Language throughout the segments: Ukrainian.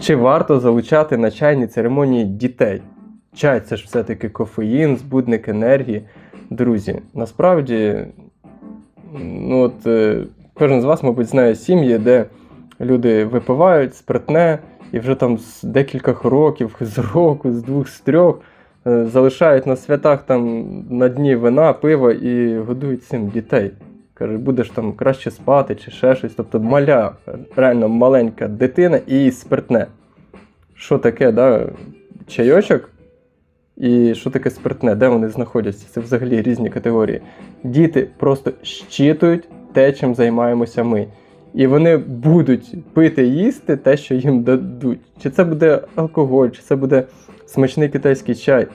Чи варто залучати на чайні церемонії дітей? Чай це ж все-таки кофеїн, збудник енергії. Друзі, насправді, ну от е, кожен з вас, мабуть, знає сім'ї, де люди випивають спиртне і вже там з декількох років, з року, з двох, з трьох е, залишають на святах там на дні вина, пива і годують цим дітей. Каже, будеш там краще спати чи ще щось. Тобто маля, реально маленька дитина і спиртне. Що таке, да? чайочок і що таке спиртне, де вони знаходяться? Це взагалі різні категорії. Діти просто щитують те, чим займаємося ми. І вони будуть пити їсти те, що їм дадуть. Чи це буде алкоголь, чи це буде смачний китайський чай.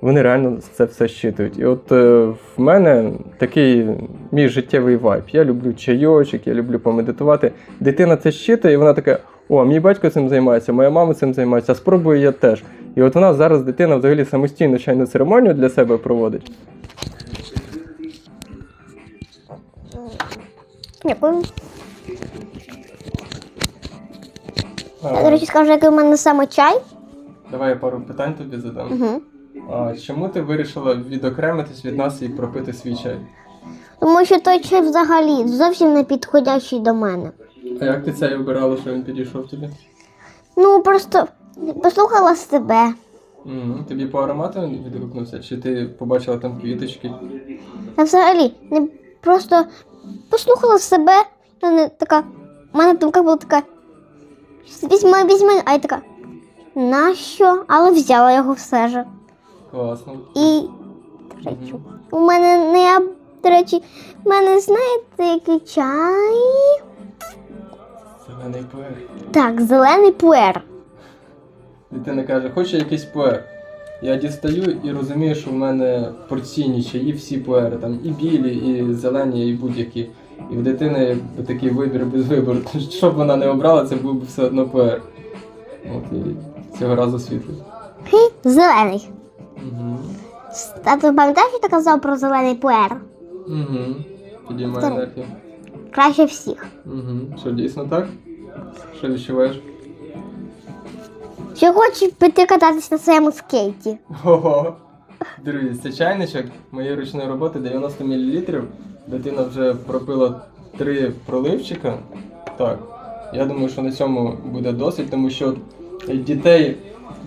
Вони реально це все щитують. І от е, в мене такий мій життєвий вайб. Я люблю чайочок, я люблю помедитувати. Дитина це щитує, і вона така: о, мій батько цим займається, моя мама цим займається, а спробую я теж. І от вона зараз дитина взагалі самостійно чайну церемонію для себе проводить. Дякую. Я, до речі, скажу, який у мене саме чай. Давай я пару питань тобі задам. Угу. А чому ти вирішила відокремитись від нас і пропити свій чай? Тому що той чай взагалі зовсім не підходящий до мене. А як ти цей обирала, що він підійшов тобі? Ну, просто послухала себе. Угу. Тобі по аромату він відгукнувся? Чи ти побачила там квіточки? Я взагалі не просто послухала себе. Я не така. У мене думка була така. Візьми, візьми, а я така. Нащо? Але взяла його все ж. Класно. І до речі, у мене не я, до речі, в мене знаєте, який чай? Зелений пуер. Так, зелений пуер. Дитина каже, хоче якийсь пуер. Я дістаю і розумію, що в мене порційні чаї, всі пуери, там і білі, і зелені, і будь-які. І в дитини такий вибір без вибору. Що б вона не обрала, це був би все одно пуер. От і цього разу світлий. Зелений. Угу. А ти пам'ятаєш, що ти казав про зелений пуер? Угу. Второй. енергію. Краще всіх. Угу. Що дійсно так? Що відчуваєш? Чи хочеш піти кататись на своєму скейті? Ого. Друзі, це чайничок моєї ручної роботи 90 мл. Дитина вже пропила три проливчика. Так. Я думаю, що на цьому буде досить, тому що дітей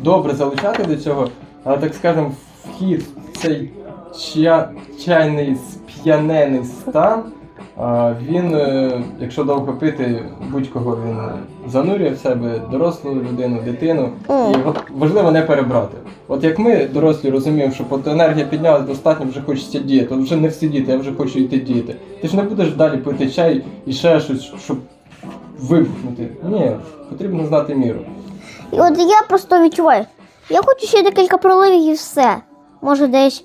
добре залучати до цього, так скажемо, вхід в цей ча- чайний сп'янений стан. А він, е, якщо довго пити, будь-кого він занурює в себе дорослу людину, дитину. І важливо не перебрати. От як ми, дорослі, розуміємо, що от енергія піднялась достатньо, вже хочеться діяти, от вже не сидіти, я вже хочу йти діяти. Ти ж не будеш далі пити чай і ще щось, щоб вибухнути. Ні, потрібно знати міру. І от я просто відчуваю. Я хочу ще декілька проливів і все. Може десь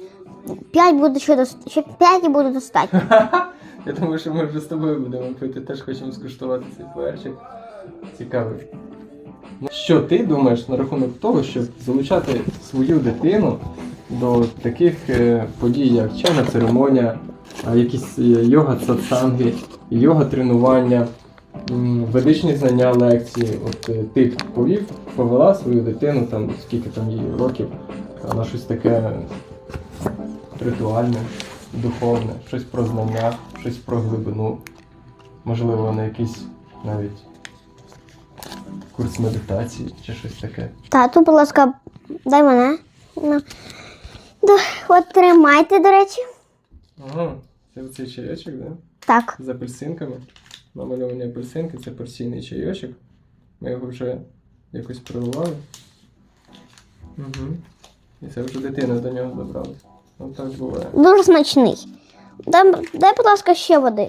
5 буде ще дост... ще 5 і буде достатньо. Я думаю, що ми вже з тобою будемо пити, теж хочемо скуштувати цей пуерчик. Цікавий. Що ти думаєш на рахунок того, щоб залучати свою дитину до таких е, подій, як чайна церемонія, якісь е, йога ведичні знання лекції. От е, ти повів, повела свою дитину, там скільки там їй років, на щось таке ритуальне, духовне, щось про знання, щось про глибину. Можливо, на якийсь навіть курс медитації чи щось таке. Тату, будь ласка, дай мене. Да, От тримайте, до речі. Ага, це оцей чайочок, да? Так. З апельсинками. Намальовані апельсинки, це порційний чайочок. Ми його вже якось проливали. Угу. І це вже дитина до нього добралась. Так буває. Дуже смачний. Дай, дай, будь ласка, ще води.